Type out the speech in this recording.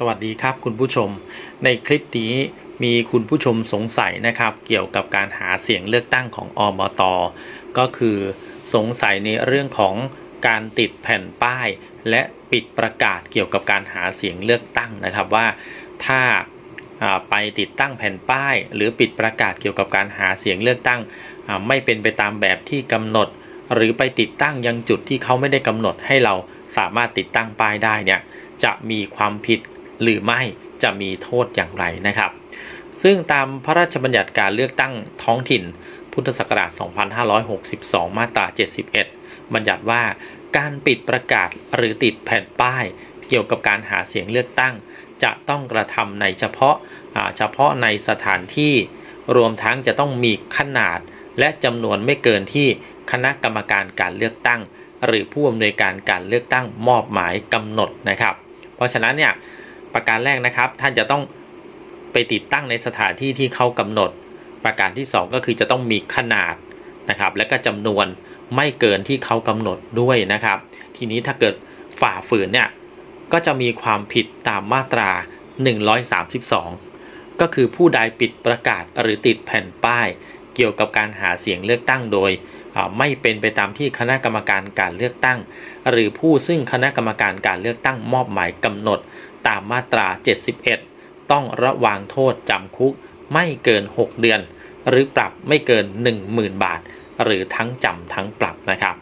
สวัสดีครับคุณผู้ชม ในคลิปนี้มีคุณผู้ชมสงสัยนะครับ เกี่ยวกับการหาเสียงเลือกตั้งของอบตก็คือสงสัยในเรื่องของการติดแผ่นป้าย และปิดประกาศเกี่ยวกับการหาเสียงเลือกตั้งนะครับว่าถ้าไปติดตั้งแผ่นป้าย หรือปิดประกาศเกี่ยวกับการหาเสียงเลือกตั้ง ไม่เป็นไปตามแบบที่กำหนด หรือไปติดตั้งยังจุดที่เขาไม่ได้กำหนดให้เราสามารถติดตั้งป้ายได้เนี่ยจะมีความผิด หรือไม่จะมีโทษอย่างไรนะครับ ซึ่งตามพระราชบัญญัติการเลือกตั้งท้องถิ่น พุทธศักราช 2562 มาตรา 71 บัญญัติว่าการปิดประกาศหรือติดแผ่นป้าย เกี่ยวกับการหาเสียงเลือกตั้ง จะต้องกระทำในเฉพาะเฉพาะในสถานที่ รวมทั้งจะต้องมีขนาดและจำนวนไม่เกินที่คณะกรรมการการเลือกตั้ง หรือผู้อำนวยการการเลือกตั้งมอบหมายกำหนดนะครับ เพราะฉะนั้นเนี่ย ประการแรกนะครับ ท่านจะต้องไปติดตั้งในสถานที่ที่เขากำหนด ประการที่ 2 ก็คือจะต้องมีขนาดนะครับ และก็จำนวนไม่เกินที่เขากำหนดด้วยนะครับ ทีนี้ถ้าเกิดฝ่าฝืนเนี่ยก็จะมีความผิดตามมาตรา 132 ก็คือผู้ใดปิดประกาศหรือติดแผ่นป้าย เกี่ยวกับการหาเสียงเลือกตั้งโดยไม่เป็นไปตามที่คณะกรรมการการเลือกตั้ง หรือผู้ซึ่งคณะกรรมการการเลือกตั้งมอบหมายกำหนด ตามมาตรา 71 ต้องระวางโทษจำคุกไม่เกิน 6 เดือน หรือปรับไม่เกิน 10,000 บาท หรือทั้งจำทั้งปรับนะครับ